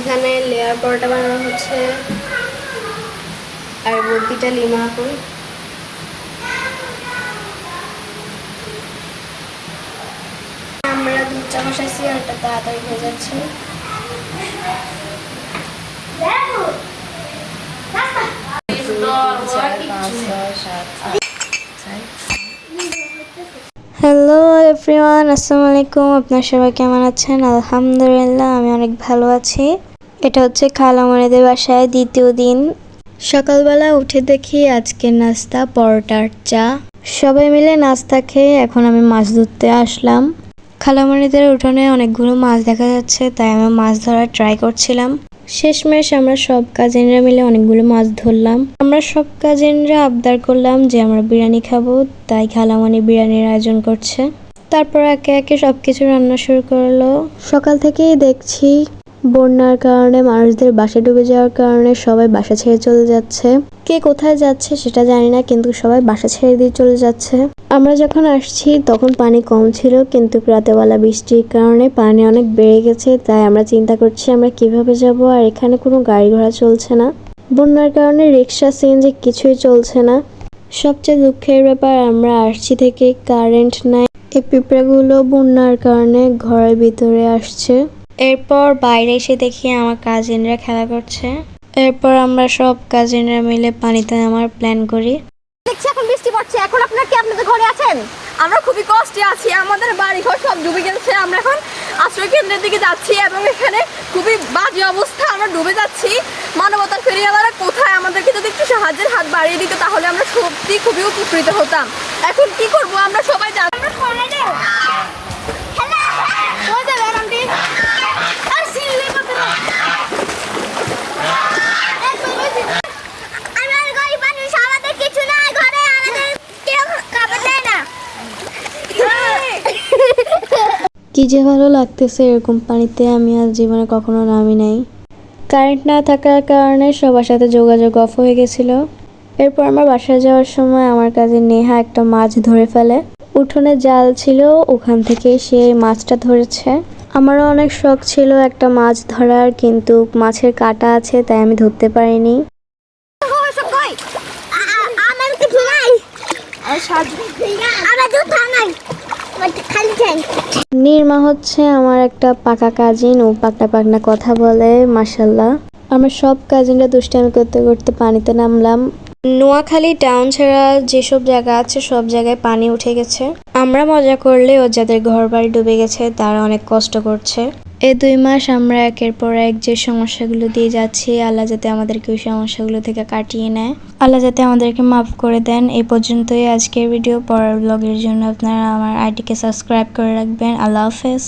এখানে লেয়ার পরোটা বানানো হচ্ছে। আর বর্তিটা লিমা আপু। আমরা দুধ চা বসাইছি আর এটা তাড়াতাড়ি হয়ে যাচ্ছে। দুই, এভরিওয়ান আসসালামু আলাইকুম আপনার সবাই কেমন আছেন? আলহামদুলিল্লাহ, আমি অনেক ভালো আছি। এটা হচ্ছে খালামণিদের বাসায় দ্বিতীয় দিন। সকালবেলা উঠে দেখি আজকে নাস্তা, পরোটার চা। সবাই মিলে নাস্তা খেয়ে এখন আমি মাছ ধরতে আসলাম। খালামণিদের উঠোনে অনেকগুলো মাছ দেখা যাচ্ছে, তাই আমি মাছ ধরার ট্রাই করছিলাম। শেষমেশ আমরা সব কাজিনরা মিলে অনেকগুলো মাছ ধরলাম। আমরা সব কাজিনরা আবদার করলাম যে আমরা বিরিয়ানি খাব, তাই খালামণি বিরিয়ানির আয়োজন করছে। তারপর একে একে সব কিছু রান্না শুরু করল। সকাল থেকেই দেখছি বন্যার কারণে মানুষদের বাসা ডুবে যাওয়ার কারণে সবাই বাসা ছেড়ে চলে যাচ্ছে। কে কোথায় যাচ্ছে সেটা জানি না, কিন্তু সবাই বাসা ছেড়ে দিয়ে চলে যাচ্ছে। আমরা যখন আসছি তখন পানি কম ছিল, কিন্তু রাতেবেলা বৃষ্টির কারণে পানি অনেক বেড়ে গেছে, তাই আমরা চিন্তা করছি আমরা কীভাবে যাব আর এখানে কোনো গাড়ি ঘোড়া চলছে না। বন্যার কারণে রিক্সা সিএনজি কিছুই চলছে না। সবচেয়ে দুঃখের ব্যাপার, আমরা আসছি থেকে কারেন্ট নাই এই পিঁপড়াগুলো বন্যার কারণে ঘরের ভিতরে আসছে। এরপর বাইরে এসে দেখি আমার কাজিনরা খেলা করছে। এরপর আমরা সব কাজিনরা মিলে পানিতে নামার প্ল্যান করি। দেখছি এখন বৃষ্টি পড়ছে। এখন আপনারা কি আপনাদের ঘরে আছেন? আমরা খুবই কষ্টে আছি। আমাদের বাড়ি ঘর সব ডুবে গেছে। আমরা এখন আশ্রয় কেন্দ্রের দিকে যাচ্ছি এবং এখানে খুবই বাজে অবস্থা। আমরা ডুবে যাচ্ছি। মানবতার ফেরিয়ালারা কোথায় আমাদেরকে যদি একটু সাহায্যের হাত বাড়িয়ে দিত তাহলে আমরা সত্যি খুবই উপকৃত হতাম। এখন কি করব? আমরা সবাই যাচ্ছি কি যে ভালো লাগতেছে এরকম পানিতে, আমি আর জীবনে কখনো নামি নাই। কারেন্ট না থাকার কারণে সবার সাথে যোগাযোগ অফ হয়ে গেছিল। এরপর আমার বাসায় যাওয়ার সময় আমার কাছে নেহা একটা মাছ ধরে ফেলে। উঠোনে জাল ছিল, ওখান থেকে সে মাছটা ধরেছে। আমারও অনেক শখ ছিল একটা মাছ ধরার, কিন্তু মাছের কাটা আছে, তাই আমি ধরতে পারিনি। আমার নির্মা হচ্ছে আমার একটা পাকা কাজিন ও পাকনা পাকনা কথা বলে মাসাল্লাহ আমরা সব কাজিনরা দুষ্টামি করতে করতে পানিতে নামলাম। নোয়াখালী টাউন ছাড়া যেসব জায়গা আছে, সব জায়গায় পানি উঠে গেছে। আমরা মজা করলে ও যাদের ঘর বাড়ি ডুবে গেছে, তারা অনেক কষ্ট করছে। এই দুই মাস আমরা একের পর এক যে সমস্যাগুলো দিয়ে যাচ্ছি, আল্লাহ যাতে আমাদেরকে ওই সমস্যাগুলো থেকে কাটিয়ে নেয়। আল্লাহ যাতে আমাদেরকে মাফ করে দেন। এই পর্যন্তই আজকের ভিডিও। পরের ব্লগের জন্য আপনারা আমার আইডিকে সাবস্ক্রাইব করে রাখবেন। আল্লাহ হাফেজ।